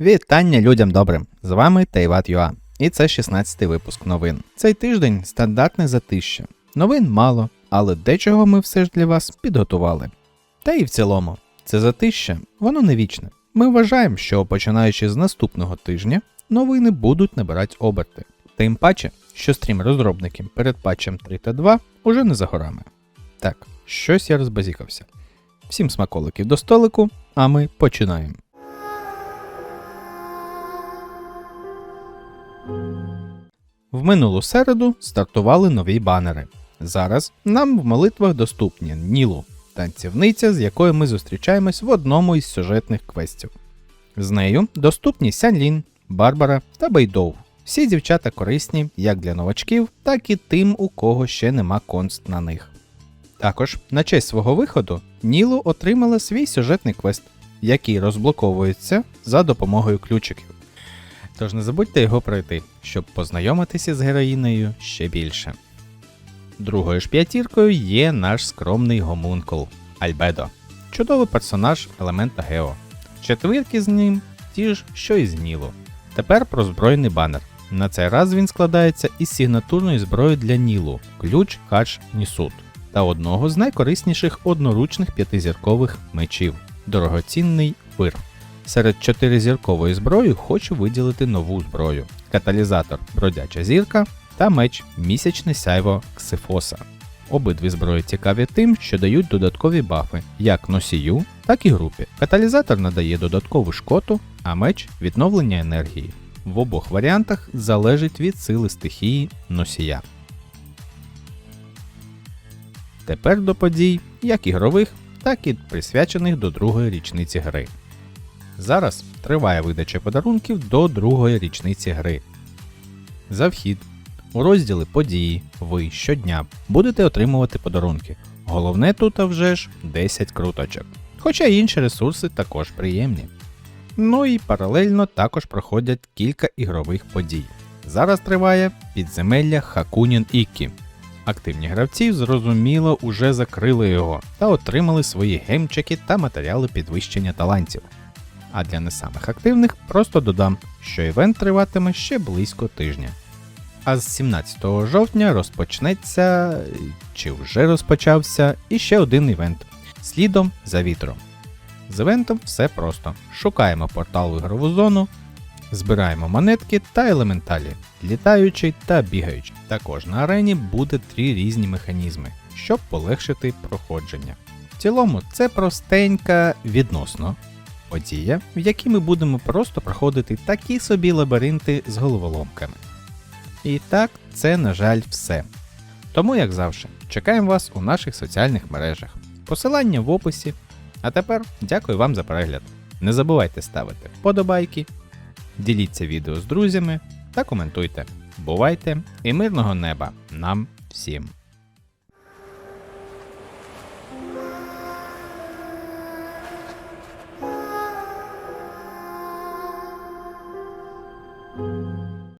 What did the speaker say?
Вітання людям добрим! З вами Тайват Юа. І це 16-й випуск новин. Цей тиждень стандартне затища. Новин мало, але дечого ми все ж для вас підготували. Та і в цілому, це затища, воно не вічне. Ми вважаємо, що починаючи з наступного тижня, новини будуть набирати оберти. Тим паче, що стрім розробників перед патчем 3 та 2 уже не за горами. Так, щось я розбазікався. Всім смаколиків до столику, а ми починаємо. В минулу середу стартували нові банери. Зараз нам в молитвах доступні Нілу, танцівниця, з якою ми зустрічаємось в одному із сюжетних квестів. З нею доступні Сянлін, Барбара та Бейдоу. Всі дівчата корисні як для новачків, так і тим, у кого ще нема конст на них. Також на честь свого виходу Нілу отримала свій сюжетний квест, який розблоковується за допомогою ключиків. Тож не забудьте його пройти, щоб познайомитися з героїнею ще більше. Другою ж п'ятіркою є наш скромний гомункул Альбедо, чудовий персонаж елемента Гео. Четвірки з ним ті ж, що і з Нілу. Тепер про збройний банер. На цей раз він складається із сигнатурної зброї для Нілу ключ Хач Нісут та одного з найкорисніших одноручних п'ятизіркових мечів дорогоцінний вир. Серед чотиризіркової зброї хочу виділити нову зброю: каталізатор Бродяча зірка та меч Місячне сяйво Ксифоса. Обидві зброї цікаві тим, що дають додаткові бафи як носію, так і групі. Каталізатор надає додаткову шкоту, а меч відновлення енергії. В обох варіантах залежить від сили стихії носія. Тепер до подій, як ігрових, так і присвячених до другої річниці гри. Зараз триває видача подарунків до другої річниці гри. За вхід у розділі події ви щодня будете отримувати подарунки. Головне тут а вже ж 10 круточок. Хоча інші ресурси також приємні. Ну і паралельно також проходять кілька ігрових подій. Зараз триває підземелля Хакунін Ікі. Активні гравці, зрозуміло, уже закрили його та отримали свої гемчики та матеріали підвищення талантів. А для не самих активних просто додам, що івент триватиме ще близько тижня. А з 17 жовтня розпочнеться, чи вже розпочався, іще один івент слідом за вітром. З івентом все просто: шукаємо портал в ігрову зону, збираємо монетки та елементалі, літаючий та бігаючий. Також на арені буде три різні механізми, щоб полегшити проходження. В цілому це простенька відносно подія, в якій ми будемо просто проходити такі собі лабіринти з головоломками. І так, це, на жаль, все. Тому, як завжди, чекаємо вас у наших соціальних мережах. Посилання в описі. А тепер дякую вам за перегляд. Не забувайте ставити вподобайки, діліться відео з друзями та коментуйте. Бувайте і мирного неба нам всім!